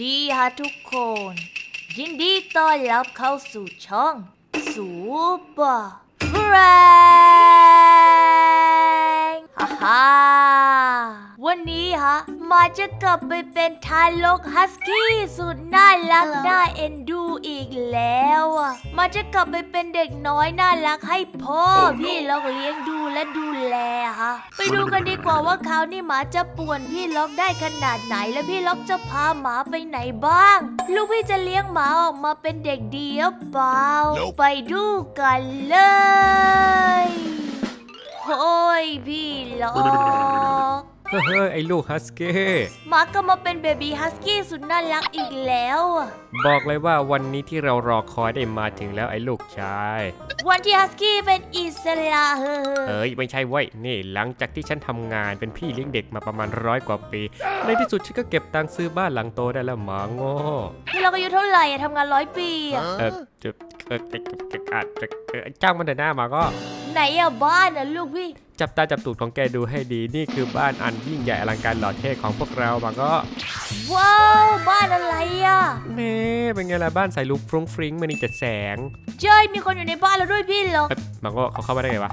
ดีฮะทุกคน ยินดีต้อนรับเข้าสู่ช่อง สูเฟร งฮ่าฮ่าวันนี้ฮะมาจะกลับไปเป็นทารกฮัสกี้สุดน่ารักน่าเอ็นดูอีกแล้วอะมาจะกลับไปเป็นเด็กน้อยน่ารักให้พ่อพี่ล็อกเลี้ยงดูและดูแลฮะไปดูกันดีกว่าว่าคราวนี้หมาจะป่วนพี่ล็อกได้ขนาดไหนและพี่ล็อกจะพาหมาไปไหนบ้าง ลูกพี่จะเลี้ยงหมาออกมาเป็นเด็กดีหรือเปล่า Nope ไปดูกันเลย โอ้ยพี่ล็อกเฮ้ยไอ้ลูกฮัสกี้หมาก็มาเป็นเบบี้ฮัสกี้สุดน่ารักอีกแล้วอะบอกเลยว่าวันนี้ที่เรารอคอยได้มาถึงแล้วไอ้ลูกชาย วันที่ฮัสกี้เป็นอิสระเฮ้เอ้ยไม่ใช่เว้ยนี่หลังจากที่ฉันทำงานเป็นพี่เลี้ยงเด็กมาประมาณร้อยกว่าปี ในที่สุดฉันก็เก็บตังค์ซื้อบ้านหลังโตได้แล้วหมาโง่พี่เราก็อายุเท่าไหร่อะทำงานร้อยปีอะเออจะเออจะจะอาจจะเออจ้างมันเดินหน้ามาก็ ไหนอะบ้านอะลูกพี่ จับตาจับตูดของแกดูให้ดีนี่คือบ้านอันยิ่งใหญ่อลังการหล่อเท่ของพวกเรามาก็ว้าวบ้านอะไรอะเน่เป็นไงล่ะบ้านใส่ลุกฟรุ้งฟริ้งมันนี่จะแสงเจ้ยมีคนอยู่ในบ้านเราด้วยพี่เหรอเอ้ยมาก็เขาเข้ามาได้ไงวะ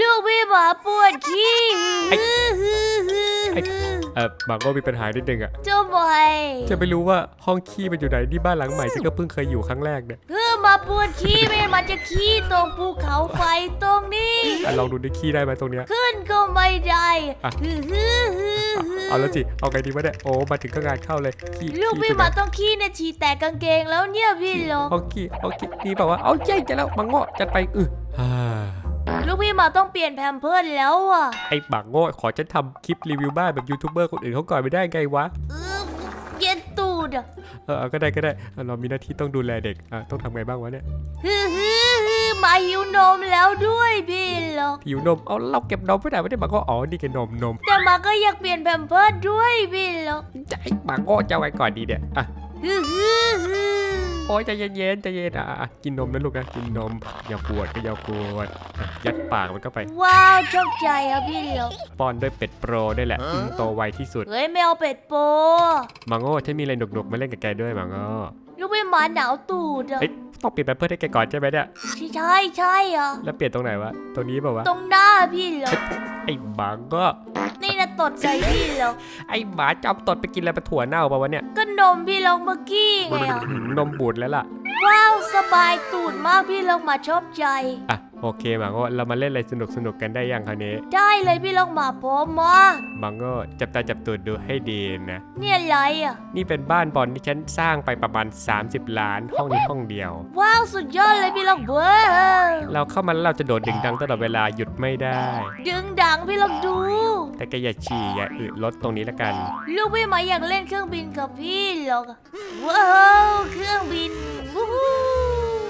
ลูกพี่หมาปวดขี้ไอ้ ไอ้ เออมาก็มีปัญหานิดนึงอะเจ้าบอยจะไม่รู้ว่าห้องขี้มันอยู่ไหนนี่บ้านหลังใหม่ฉันก็เพิ่งเคยอยู่ครั้งแรกเนี่ยเพื่อ มาปวดขี้ไม่มันจะขี้ตรงภูเขาไฟตรงนี้ อะลองดูดิขี้ได้ไหมตรงเนี้ย ขึ้นก็ไม่ได้อะ ฮือฮือฮือฮือเอาแล้วสิเอาไงดีวะเนี่ยโอ้มาถึงก็งานเข้าเลยขี้ลูกขี้พี่ตรงหไหนมาต้องขี้เนี่ยฉี่แตกกางเกงแล้วเนี่ยพี่เหรอห้องขี้ห้องขี้นี่แบบว่าเอาใจจะแล้วมังโง่จัดไปอือฮ่าลูกพี่หมาต้องเปลี่ยนแพมเพิร์สแล้วอะไอ้บังโง่ขอฉันทำคลิปรีวิวบ้านแบบยูทูบเบอร์คนอื่นเขาก่อนไม่ได้ไงวะ เออเย็นตูดอะเออเอาก็ได้ก็ได้อะเรามีหน้าที่ต้องดูแลเด็กอะต้องทำไงบ้างวะเนี่ยฮือฮือฮือหมาหิวนมแล้วด้วยพี่เหรอหิวนมเอาเราเก็บนมไว้ไหนไม่ได้บังโง่อ๋อนี่แกนมนมแต่หมาก็อยากเปลี่ยนแพมเพิร์สด้วยพี่เหรอจะไอ้บังโง่จะเอาไว้ก่อนดีเนี่ยอะฮือฮือฮือ โอ้ยใจเย็นๆใจเย็นอะอะกินนมนะลูกนะกินนมอย่าปวดก็อย่าปวดอะยัดปากมันเข้าไปว้าวชอบใจอะพี่เหรอป้อนด้วยเป็ดโปรได้แหละอืมโตไวที่สุด เฮ้ยไม่เอาเป็ดโป มังโง่ฉันมีอะไรหนุกๆมาเล่นกับแกด้วยมังโง่ลูกพี่หมาหนาวตูดอะเอ้ย ต้องเปลี่ยนแพมเพิร์สให้แกก่อนใช่ไหมเนี่ย ใช่ใช่อะแล้วเปลี่ยนตรงไหนวะ ตรงนี้เปล่าวะ ตรงหน้าพี่เหรอ ไอ้บังก็ นี่นะตดใจพี่เหรอ ไอ้หมาจำตดไปกินอะไรไปถั่วเน่าเปล่าวะเนี่ย ก็นมพี่ลองเมื่อกี้ไงอะหืมนมบูดแล้วล่ะ ว้าว สบายตูดมากพี่ลองมาชอบใจ อะ โอเคมังโง่เรามาเล่นอะไรสนุกๆกันได้ยังคราวนี้ได้เลยพี่ลองมาพร้อมมามังโง่จับตาจับตูดดูให้ดีนะ เนี่ยอะไรอะ นี่เป็นบ้านบอลที่ฉันสร้างไปประมาณ 30 ล้านห้องนี้ห้องเดียว ว้าวสุดยอดเลยพี่ลองเบ้อเราเข้ามาแล้วเราจะโดดดึงดังตลอดเวลาหยุดไม่ได้ ดึงดังพี่ลองดู แต่แกอย่าฉี่อย่าอึรถตรงนี้ละกัน ลูกพี่หมาอยากเล่นเครื่องบินกับพี่หรอกว้าวเครื่องบินวู้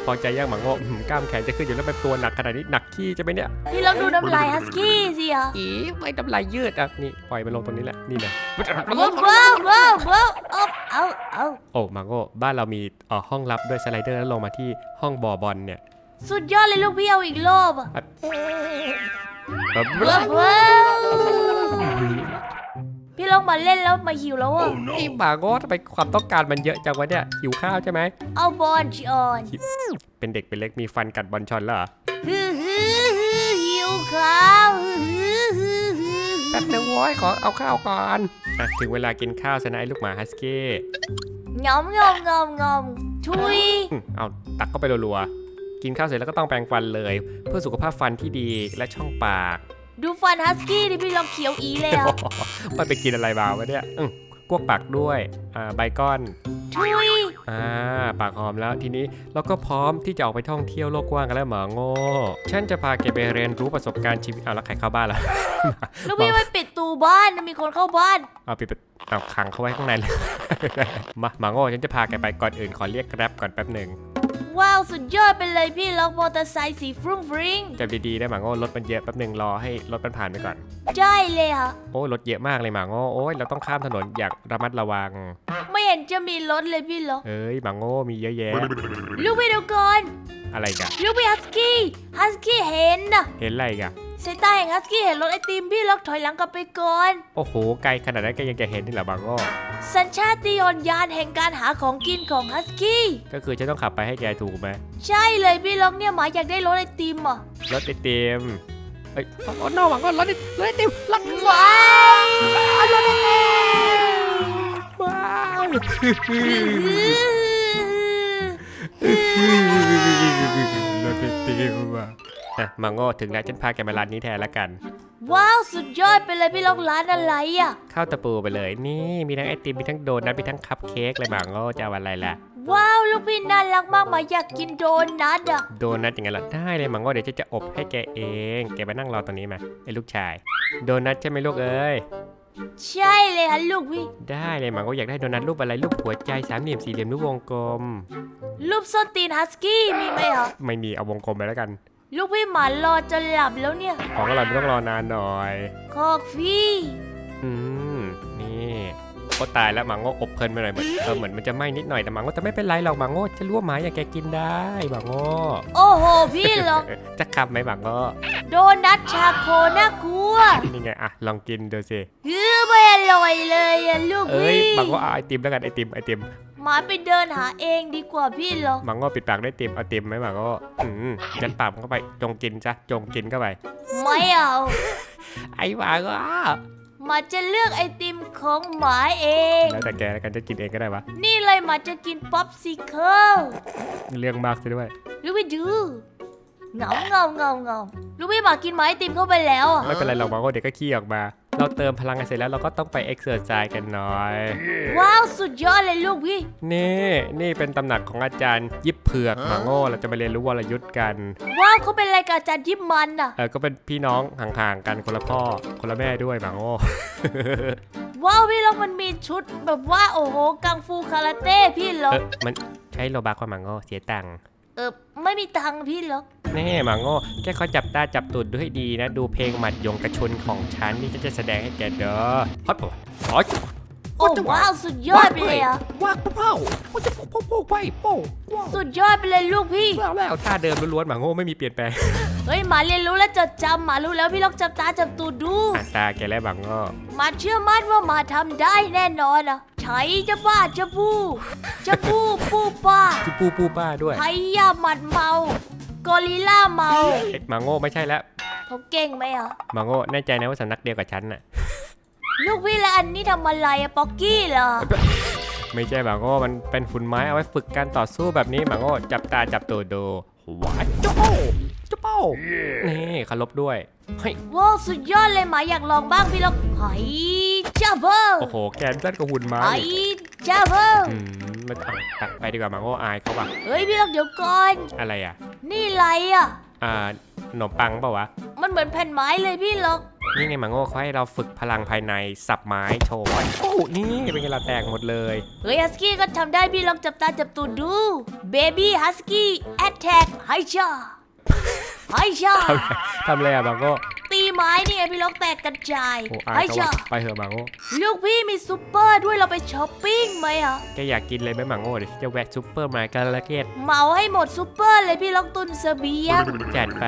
ฮู้พอใจย่างหมังโง่อื้อหือกล้ามแขนจะขึ้นอยู่แล้วเป็นตัวหนักขนาดนี้หนักขี้จะไหมเนี่ยพี่ลองดูน้ำลายฮัสกี้สิอะอีไม่ทำลายยืดอะนี่ปล่อยมันลงตรงนี้แหละนี่นะว้าวว้าวว้าวว้าวเอาเอาเอาโอ้หมังโง่บ้านเรามีเอ่อห้องลับด้วยสไลเดอร์แล้วลงมาที่ห้องบ่อบอลเนี่ยสุดยอดเลยลูกพี่เอาอีกรอบอะแบบว้าวว้าว พี่ลองมาเล่นแล้วมาหิวแล้วอะ ไอ้หมาโง่ทำไมความต้องการมันเยอะจังวะเนี่ยหิวข้าวใช่ไหมเอาบอลชอนเป็นเด็กเป็นเล็กมีฟันกัดบอลชอนแล้วเหรอฮือฮือฮือหิวข้าวฮือฮือฮือแป๊บนึงโว้ยขอเอาข้าวก่อนอะถึงเวลากินข้าวซะนะไอ้ลูกหมาฮัสกี้งอมงอมงอมงอมทุยอืมเอาตักเข้าไปรัวๆกินข้าวเสร็จแล้วก็ต้องแปรงฟันเลย เพื่อสุขภาพฟันที่ดีและช่องปาก ดูฟันฮัสกี้ดิพี่ลองเขียวอีเลยอะมันไปกินอะไรมาวะเนี่ยอืมกวกปากด้วยอ่าใบก้อนทุยอ่าปากหอมแล้วทีนี้เราก็พร้อมที่จะออกไปท่องเที่ยวโลกกว้างกันแล้วหมาโง่ฉันจะพาแกไปเรียนรู้ประสบการณ์ชีวิตเอาแล้วใครเข้าบ้านล่ะลูกพี่ไม่ปิดตูบ้านนะมีคนเข้าบ้านเอาปิดประเอาขังเขาไว้ข้างในเลยมาหมาโง่ฉันจะพาแกไปก่อนอื่นขอเรียกแกร็บก่อนแป๊บหนึ่ง ว้าวสุดยอดไปเลยพี่ล็อกมอเตอร์ไซค์สีฟรุ้งฟริ้งจับดีๆได้หมาโง่รถมันเยอะแป๊บหนึ่งรอให้รถมันผ่านไปก่อนได้เลยค่ะโอ้ยรถเยอะมากเลยหมาโง่โอ้ยเราต้องข้ามถนนอย่างระมัดระวัง ไม่เห็นจะมีรถเลยพี่ล็อกเอ้ยหมาโง่มีเยอะแยะ ลูกพี่เดี๋ยวก่อนอะไรกันลูกพี่ฮัสกี้ฮัสกี้เห็นนะเห็นอะไรกัน เซต้าแห่งฮัสกี้เห็นรถไอติมพี่ล็อกถอยหลังกลับไปก่อน โอ้โห ไกลขนาดนั้นแกยังจะเห็นนี่เหรอบางอ้อสัญชาติยานแห่งการหาของกินของฮัสกี้ ก็คือจะต้องขับไปให้แกถูกไหมใช่เลยพี่ล็อกเนี่ยหมาอยากได้รถไอติมอะรถไอติมเอ้ยโอ้นอกหวังก็รถไอรถไอติมรถว้าวรถไอติมว้าวรถไอติมว่ะ อะมังโง่ถึงแล้วฉันพาแกมาร้านนี้แทนละกัน ว้าว สุดยอดไปเลยพี่ล็อกร้านอะไรอะเข้าตะปูไปเลย นี่มีทั้งไอติมมีทั้งโดนัทมีทั้งคัพเค้กเลยมังโง่จะเอาอะไรล่ะ ว้าว ลูกพี่น่ารักมากหมาอยากกินโดนัทอะ โดนัทอย่างไงล่ะได้เลยมังโง่เดี๋ยวจะจะอบให้แกเอง แกมานั่งรอตรงนี้มาไอ้ลูกชาย โดนัทใช่ไหมลูกเอ้ย ใช่เลยฮะลูกพี่ ได้เลยมังโง่อยากได้โดนัทรูปอะไรรูปหัวใจสามเหลี่ยมสี่เหลี่ยมหรือวงกลม รูปส้นตีนฮัสกี้มีไหมเหรอไม่มีเอาวงกลมไปแล้วกัน ลูกพี่หมารอจนหลับแล้วเนี่ยของอร่อยไม่ต้องรอนานหน่อย คอกฟี่อืม นี่ก็ตายแล้วหมังโง่อบเพลินไปหน่อยเหมือนเออเหมือนมันจะไหม้นิดหน่อยแต่หมังโง่จะไม่เป็นไรหรอกหมังโง่จะรู้ว่าหมาอย่างแกกินได้หมังโง่โอ้โหพี่ล็อกจะขับไหมหมังโง่โดนัทชาโคน่ากลัวนี่ไงอะลองกินดูสิเออไม่อร่อยเลยอะลูกเอ้ยพี่ หมังโง่เอาไอติมแล้วกันไอติมไอติมห มาไปเดินหาเองดีกว่าพี่ล็อกหมังโง่ปิดปากด้วยไอติมเอาไอติมไหมหมังโง่อืมยัดปากมันเข้าไปจงกินจ้ะจงกินเข้าไป ไม่เอา ไอ้หมาก็หมาจะเลือกไอติมของหมาเอง แล้วแต่แกแล้วกันจะกินเองก็ได้วะนี่เลยหมาจะกินป๊อปซิเคิลเรื่องมากซะด้วยลูกพี่ดูเงาเงาเงาเงาลูกพี่หมากินหมาไอติมเข้าไปแล้วอะไม่เป็นไรหรอกหมังโง่เดี๋ยวก็ขี้ออกมา เราเติมพลังกันเสร็จแล้วเราก็ต้องไปเอ็กซ์เซอร์ไซส์กันหน่อย ว้าวสุดยอดเลยลูกพี่นี่ นี่เป็นตำหนักของอาจารย์ยิบเผือกหมาโง่เราจะมาเรียนรู้วรยุทธ์กัน ว้าวเขาเป็นรายการอาจารย์ยิบมันอะ เออก็เป็นพี่น้องห่างๆกันคนละพ่อคนละแม่ด้วยหมาโง่ ว้าวพี่ล็อกมันมีชุดแบบว่าโอ้โหกังฟูคาราเต้พี่ล็อเอกอมันใช้โลบักว่าหมาโง่เสียตังค์เออไม่มีตังค์พี่ล็อ กนี่หมาโง่แค่คอยจับตาจับตูดดูให้ดีนะ ดูเพลงหมัดยงกระชนของฉันที่ฉันจะแสดงให้แกเด้อฮอตปะอ๋อโอ้ว้าวสุดยอดไปเลยอะว้าวเป้าโอ้จะโป้โป้ไปโป้ว้าวสุดยอดไปเลยลูกพี่แล้วแล้วท่าเดิมล้วนๆหมาโง่ไม่มีเปลี่ยนแปลงเฮ้ยหมาเรียนรู้และจดจำหมารู้แล้วพี่ล็อกจับตาจับตูดดูอ่านตาแกแล้วหมาโง่หมาเชื่อมั่นว่าหมาทำได้แน่นอนอะใช้จะบ้าจะพูจะพูปูป้าคือปูปูป้าด้วยไทยาหมัดเมา กอริลล่าเมาเอ๊ะหมาโง่ไม่ใช่แล้วเขาเก่งไหมอะหมาโง่แน่ใจนะว่าสำนักเดียวกับฉันน่ะ ลูกพี่และอันนี้ทำอะไรอะป๊อกกี้เหรอ ไม่ใช่หมาโง่มันเป็นฝุ่นไม้เอาไว้ฝึกการต่อสู้แบบนี้หมาโง่จับตาจับตัวดูว้าโจ้ เจ้าเป้า นี่เคารพด้วยเฮ้ยว้าวสุดยอดเลยหมาอยากลองบ้างพี่ล็อกไฮ้จ้าเบอร์โอ้โห แกนสั้นกับหุ่นไม้ไฮ้จ้าเบอร์อืมไม่ต้องไปไปดีกว่าหมาโง่อายเขาปะเฮ้ยพี่ล็อกเดี๋ยวก่อน อะไรอะ นี่อะไรอะอ่าขนมปังเปล่าวะ มันเหมือนแผ่นไม้เลยพี่ล็อกนี่ไงหมาโง่เขาให้เราฝึกพลังภายในสับไม้โชว์โอ้นี่เป็นไงเราแตกหมดเลยเฮ้ยฮัสกี้ก็ทำได้พี่ล็อกจับตาจับตูดดูเบบี้ฮัสกี้แอตแทกไฮชา ไฮชาทำทำอะไรอะหมาโง่ตีไม้นี่ไงพี่ล็อกแตกกระจายโอ้ไฮอายเขาชาว่ะไปเถอะหมาโง่ลูกพี่มีซูเปอร์ด้วยเราไปช้อปปิ้งไหมอะแกอยากกินเลยไหมหมาโง่เดี๋ยวจะแวะซุปเปอร์มาร์เก็ตละเกตเหมาให้หมดซูเปอร์เลยพี่ล็อกตุนเสบียงจัดไป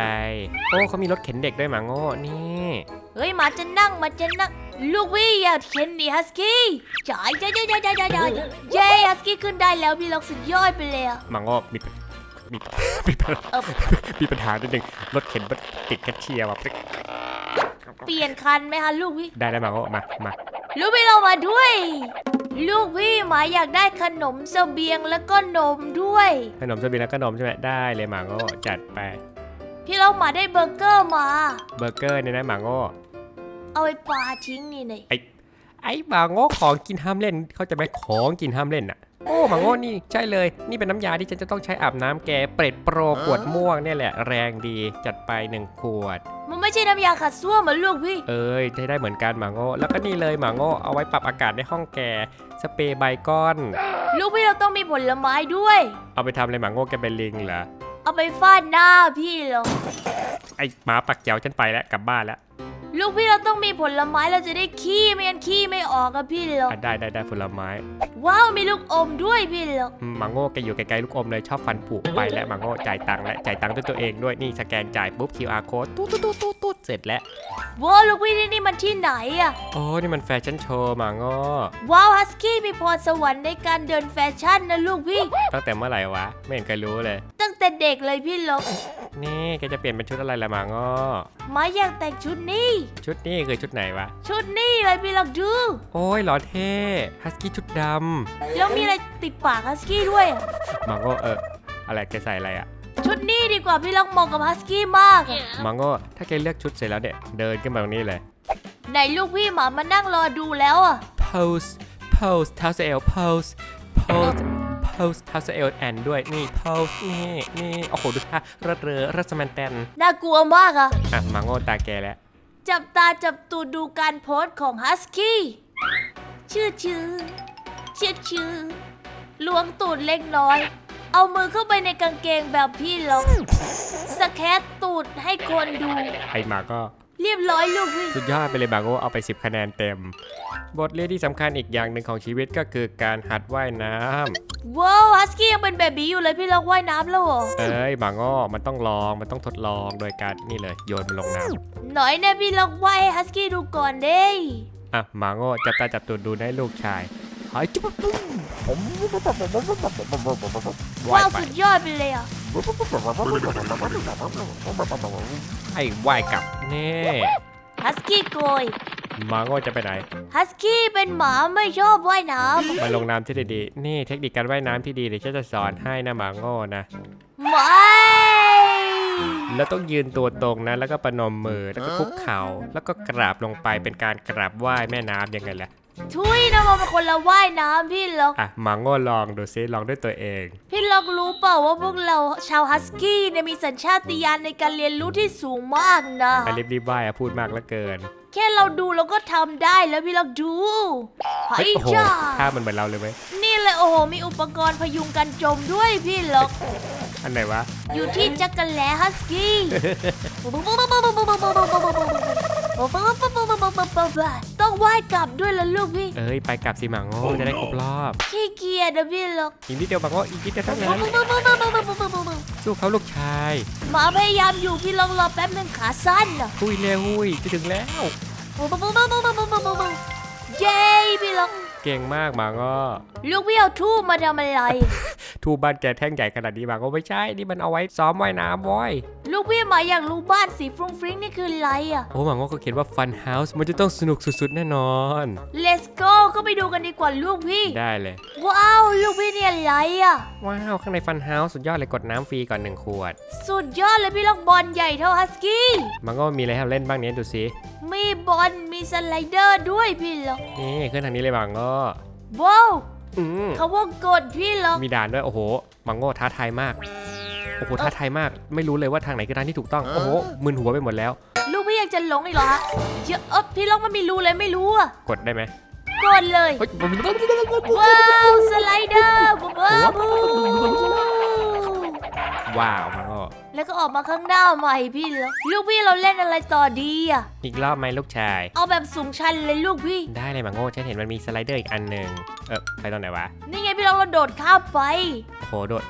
โอ้เขามีรถเข็นเด็กด้วยหมาโง่นี่ เฮ้ยหมาจะนั่งหมาจะนั่งลูกพี่อย่าเข็นดิฮัสกี้จ่ายจ่ายจ่ายจ่ายจ่ายจ่ายจ่ายเย้ฮัสกี้ขึ้นได้แล้วพี่ล็อกสุดยอดไปเลยอะหมาโง่มี มีมีปัญหาเออมีปัญหานิดนึงรถเข็นมันติดแคชเชียร์ว่ะเปลี่ยนคันไหมคะลูกพี่ ได้แล้วหมาโง่มามาลูกพี่เรามาด้วย ลูกพี่หมาอยากได้ขนมเสบียงแล้วก็นมด้วย ขนมสบีแล้วก็นมใช่ไหมได้เลยหมาโง่จัดไป พี่เราหมาได้เบอร์เกอร์มา เบอร์เกอร์เนี่ยนะหมาโง่เอาไปปาทิ้งนี่เลยไอ้หมาโง่ของกินห้ามเล่น เขาใจะไหมของกินห้ามเล่นอะ โอ้หมาโง่นี่ใช่เลย นี่เป็นน้ำยาที่ฉันจะต้องใช้อาบน้ำแกเปรตโปรขวดม่วงเนี่ยแหละ แรงดีจัดไปหนึ่งขวด มันไม่ใช่น้ำยาขัดส้วมเหมือนลูกพี่ เอ้ยใช้ได้เหมือนกันหมาโง่แล้วก็นี่เลยหมาโง่เอาไว้ปรับอากาศในห้องแกสเปรย์ไบก้อน ลูกพี่เราต้องมีผลไม้ด้วย เอาไปทำอะไรหมาโง่แกเป็นลิงเหรอเอาไปฟาดหน้าพี่เหรอไอหมาปักเจ๋วฉันไปแล้วกลับบ้านแล้ว ลูกพี่เราต้องมีผลไม้เราจะได้ขี้ไม่งั้นขี้ไม่ออกอะพี่หรอกอะได้ได้ได้ผลไม้ว้าวมีลูกอมด้วยพี่หรอกอืมมังโง่แกอยู่ไกลๆลูกอมเลยชอบฟันผุไปแล้วมังโง่จ่ายตังค์และจ่ายตังค์ด้วยตัวเองด้วยนี่สแกนจ่ายปุ๊บ QR code ตุ๊ดตุ๊ดตุ๊ดตุ๊ดตุ๊ดเสร็จแล้วว้าวลูกพี่ที่นี่มันที่ไหนอะโอ้นี่มันแฟชั่นโชว์มังโง่ว้าวฮัสกี้มีพรสวรรค์ในการเดินแฟชั่นนะลูกพี่ ตั้งแต่เมื่อไหร่วะ ไม่เห็นเคยรู้เลยตั้งแต่เด็กเลยพี่หรอกนี่แกจะเปลี่ยนเป็นชุดอะไรละมังโง่มาอยากแต่งชุดนี้ ชุดนี้คือชุดไหนวะ ชุดนี้เลยพี่หรอกดู โอ้ยหล่อเท่ฮัสกี้ชุดดแล้วมีอะไรติดปากฮัสกี้ด้วยอะำมังโง่เอออะไรแกใส่อะไรอะชุดนี้ดีกว่าพี่หรอกเหมาะกับฮัสกี้มากอะมังโง่ถ้าแกเลือกชุดเสร็จแล้วเนี่ยเดินขึ้นมาตรงนี้เลย ไหนลูกพี่หมามานั่งรอดูแล้วอะ pose pose เท้าเซล pose pose pose เท้าเซลแอนด้วยนี่ pose นี่นี่โอ้โห ดูท่าเรดเรอรัสแมนแตนน่ากลัวมากอะอะมังโง่ตาแกแล้ว จับตาจับตูดดูการโพสของฮัสกี้ชื่อชื่อชื่อชื่อล้วงตูดเล็กน้อย เอามือเข้าไปในกางเกงแบบพี่หรอกสแคตตูดให้คนดู ไอหมาก็ เรียบร้อยลูกพี่สุดยอดไปเลยบางโง่เอาไป 10 คะแนนเต็ม บทเรียนที่สำคัญอีกอย่างหนึ่งของชีวิตก็คือการหัดว่ายน้ำว้าวฮัสกี้ยังเป็นเบบีอยู่เลยพี่ล็อกว่ายน้ำแล้วเหรอเอ้ยบางโง่มันต้องลองมันต้องทดลองโดยการนี่เลยโยนมันลงน้หน่อยเนี่ยพี่ล็อกว่ายให้ฮัสกี้ดูก่อนเด้ำอะหมาโง่จับตาจับตูดดูให้ลูกชายหายจุ๊บปุ๊บผมว่าว้าวยไปสุดยอดไปเลยอะ ไอ้ว่ายกลับเน่ฮัสกี้โกยหมาโง่จะไปไหน ฮัสกี้เป็นหมาไม่ชอบว่ายน้มาลงน้ำที่ดีๆนี่เทคนิคการว่ายน้ำที่ดีเดี๋ยวฉันจะสอนให้นะหมาโง่นะำไม่ แล้วต้องยืนตัวตรงนะแล้วก็ประนมมือแล้วก็คุกเข่าแล้วก็กราบลงไปเป็นการกราบไหว้แม่น้ำยังไงล่ะ ทุยนะมันเป็นคนละว่ายน้ำพี่ล็อก อะหมาโง่ลองดูซิลองด้วยตัวเอง พี่ล็อกรู้เปล่าว่าพวกเราชาวฮัสกี้เนี่ยมีสัญชาตญาณในการเรียนรู้ที่สูงมากนะไปรีบๆไหว้อะพูดมากเหลือเกินแค่เราดูเราก็ทำได้แล้วพี่ล็อกดูไอ้เฮ้ยโอ้โหจ้าท่ามันเหมือนเราเลยไหมนี่เลยโอ้โหมีอุปกรณ์พยุงกันจมด้วยพี่ล็อก อันไหนวะ อยู่ที่จักรแลฮัสกี้ ต้องว่ายกลับด้วยละลูกพี่ เอ้ยไปกลับสิหมาโง่จะได้ครบรอบขี้เกียจนะพี่ล็อกอีกนิดเดียวหมาโง่อีกนิดเดียวเท่านั้นสู้เขาลูกชายหมาพยายามอยู่พี่ลองรอแป๊บนึงขาสั้นอะหุยเร็วหุยจะถึงแล้วเย้พี่ล็อกเก่งมากหมาโง่ลูกพี่เอาทูบมาทำอะไร ทูบ้านแกแท่งใหญ่ขนาดนี้มาโง่ไม่ใช่นี่มันเอาไว้ซ้อมว่ายน้ำว้ยลูกพี่หมายอยากรู้บ้านสีฟรุ้งฟริ้งนี่คืออะไรอะ โอ้หมาง่ก็เขียนว่า Fun House มันจะต้องสนุกสุดๆแน่นอน Let's go ก็ไปดูกันดีกว่าลูกพี่ ได้เลย ว้าว ลูกพี่เนี่ยอะไรอะ ว้าว ข้างในฟันเฮาส์สุดยอดเลยกดน้ำฟรีก่อนหนึ่งขวด สุดยอดเลยพี่ล็อกบอลใหญ่เท่าฮัสกี้ มันก็มีอะไรให้เราเล่นบ้างเนี้ยดูสิมีบอลมีสไลเดอร์ด้วยพี่ล็อกนี่ขึ้นทางนี้เลยบังก็ว้าว อืมเขาว่ากดพี่ล็อกมีด่านด้วยโอ้โห มังโง่ท้าทายมาก โอ้โหท้าทายมาก ไม่รู้เลยว่าทางไหนคือทางที่ถูกต้อง โอ้โหมึนหัวไปหมดแล้ว ลูกพี่ยังจะหลงอีกเหรอฮะเยอะเออพี่ล็อกมันมีรูเลยไม่รู้อะกดได้ไหมกดเลยเฮ้ยว้าวสไลเดอร์ว้าวว้าวมังโง่ แล้วก็ออกมาข้างหน้าใหม่พี่ล็อกลูกพี่เราเล่นอะไรต่อดีอะ อีกรอบไหมลูกชาย เอาแบบสูงชันเลยลูกพี่ ได้เลยมังโง่ฉันเห็นมันมีสไลเดอร์อีกอันหนึ่งเออไปตรงไหนวะนี่ไงพี่ล็อกเราโดดข้ามไป โอ้โหโดด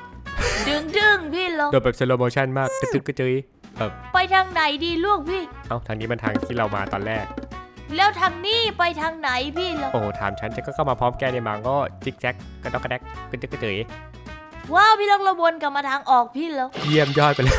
ดึงดึงพี่ล็อกโดดแบบสโลโมชั่นมากกระจึกกระจุยเออไปทางไหนดีลูกพี่ เอ้าทางนี้มันทางที่เรามาตอนแรก แล้วทางนี้ไปทางไหนพี่ล็อกโอ้โหถามฉันฉันก็เข้ามาพร้อมแกเนี่ยมังก็จิกแจ๊กกระดอกกระแดกกระจึกกระจุย ว้าวพี่ล็อกเราวนกลับมาทางออกพี่ล็อกเยี่ยมยอดไปเลย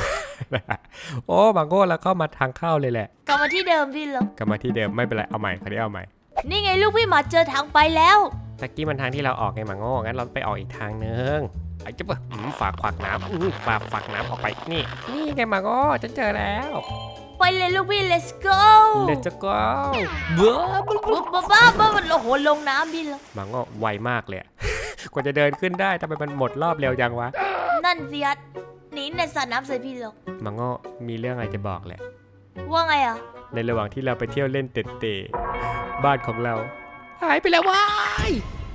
โอ้มังโง่แล้วก็มาทางเข้าเลยแหละ กลับมาที่เดิมพี่ล็อกกลับมาที่เดิมไม่เป็นไรเอาใหม่คราวนี้เอาใหม่ นี่ไงลูกพี่หมาเจอทางไปแล้ว ตะกี้มันทางที่เราออกไงมังโง่งั้นเราไปออกอีกทางนึงไอ้เจ๊ปะอืมฝากขวากน้ำอืมฝากฝากน้ำออกไปนี่ นี่ไงมังโง่ฉันเจอแล้ว ไปเลยลูกพี่ let's go เดี๋ยวจะก็เบ้อปุ๊บบ้าบ้าบ้ามันโอ้โหลงน้ำพี่ล็อกมังโง่ไวมากเลยอะ กว่าจะเดินขึ้นได้ทำไมมันหมดรอบเร็วจังวะนั่นสิฮัทหนีในสระน้ำใส่พี่ล็อกมังโง่มีเรื่องอะไรจะบอกแหละ ว่าไงอะ ในระหว่างที่เราไปเที่ยวเล่นเตะๆบ้านของเรา หายไปแล้วว้าย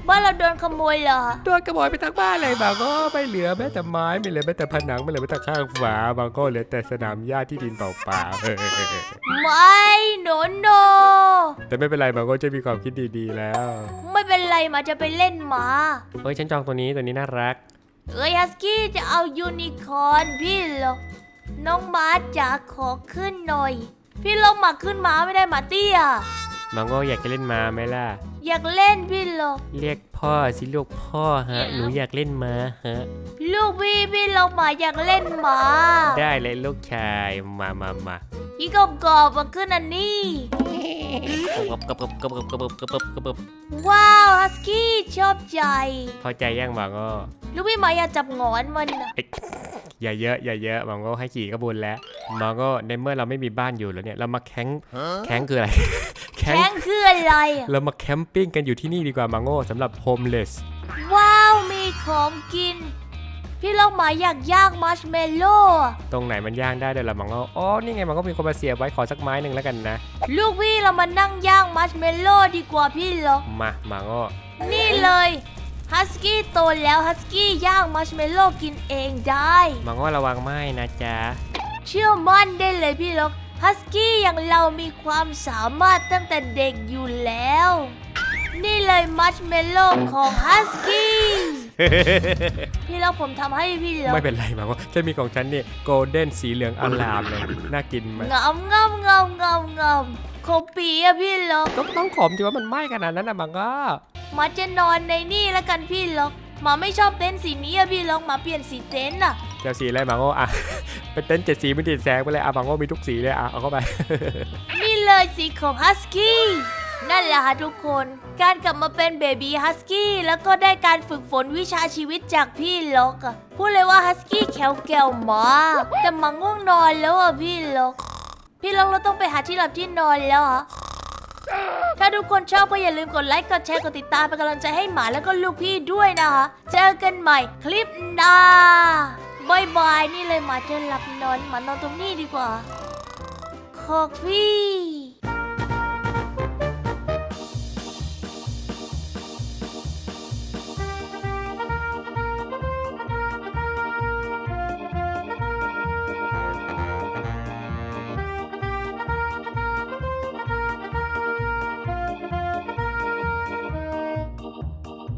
บ้านเราโดนขโมยเหรอโดนกระโมยไปทั้งบ้านเลยบางก็ไม่เหลือแม้แต่ไม้ไม่เหลือแม้แต่ผนังไม่เหลือแม้แต่ข้างฝาบางก็เหลือแต่สนามหญ้าที่ดินเปล่าๆไม่โนโน แต่ไม่เป็นไรบางก็จะมีความคิดดีๆแล้ว ไม่เป็นไรหมาจะไปเล่นหมา เฮ้ยฉันจองตัวนี้ตัวนี้น่ารัก เอ้ยฮัสกี้จะเอายูนิคอร์นพี่เหรอ น้องหมาจ๋าขอขึ้นหน่อย พี่ลงหมาขึ้นหมาไม่ได้หมาเตี้ย มังโง่อยากจะเล่นม้าไหมล่ะ อยากเล่นพี่เหรอเรียกพ่อสิลูกพ่อฮะ หนูอยากเล่นม้าฮะ ลูกพี่พี่ลงหมาอยากเล่นหมา ได้เลยลูกชาย มามามา พี่กบกอบมาขึ้นอันนี้กระเบิบกระเบิบกระเบิบกระเบิบกระเบิบว้าวฮัสกี้ชอบใจ พอใจยังมังโง่ลูกพี่หมาอยากจับหงอนมันน่ะเอ้ยอย่าเยอะอย่าเยอะมังโง่ให้ขี่กระบุญแล้วมังโง่ในเมื่อเราไม่มีบ้านอยู่แล้วเนี่ยเรามาแข้งแข้งคืออะไร แข้งแข้งคืออะไรอะเรามาแคมปิ้งกันอยู่ที่นี่ดีกว่ามังโง่สำหรับโฮมเลส ว้าวมีของกิน พี่ลงหมาอยากย่างมัชเมลโล่ตรงไหนมันย่างได้เดี๋ยวเรามังโง่อ๋อนี่ไงมังโง่มีคนมาเสียบไว้ขอสักไม้หนึ่งแล้วกันนะ ลูกพี่เรามานั่งย่างมัชเมลโล่ดีกว่าพี่เหรอมามังโง่นี่เลยฮัสกี้โตแล้วฮัสกี้ย่างมัชเมลโล่กินเองได้ มังโง่ระวังไหม้นะจ๊ะ เชื่อมั่นได้เลยพี่ล็อกฮัสกี้อย่างเรามีความสามารถตั้งแต่เด็กอยู่แล้ว นี่เลยมัชเมลโล่ของฮัสกี้ พี่ล็อกผมทำให้พี่ล็อกไม่เป็นไรมังโง่ฉันมีของฉันนี่โกลเด้นสีเหลืองอลามเลยน่ากินไหมงามงามงามงามงามโคปีอะพี่ล็อกต้องต้องขมจริงว่ามันไหม้ขนาดนั้นนะมังโง่หมาจะนอนในนี่แล้วกันพี่ล็อกหมาไม่ชอบเต็นท์สีนี้อะพี่ล็อกหมาเปลี่ยนสีเต็นท์อะเจ้าสีอะไรมังโง่อะเป็นเต็นท์เจ็ดสีไม่ติดแสงไปเลยอะมังโง่มีทุกสีเลยอะเอาเข้าไปนี่เลยสีของฮัสกี้นั่นแหละค่ะทุกคน การกลับมาเป็นเบบีฮัสกี้แล้วก็ได้การฝึกฝนวิชาชีวิตจากพี่ล็อกอะพูดเลยว่าฮัสกี้แขวแก้วมากแต่มาง่วงนอนแล้วอะพี่ล็อก พี่ล็อกเราต้องไปหาที่หลับที่นอนแล้วอะถ้าทุกคนชอบก็อย่าลืมกดไลค์กดแชร์กดติดตามเป็นกำลังใจให้หมาแล้วก็ลูกพี่ด้วยนะคะ เจอกันใหม่คลิปหน้าบายบายนี่เลยหมาจะหลับนอนหมานอนตรงนี้ดีกว่าคอกฟี่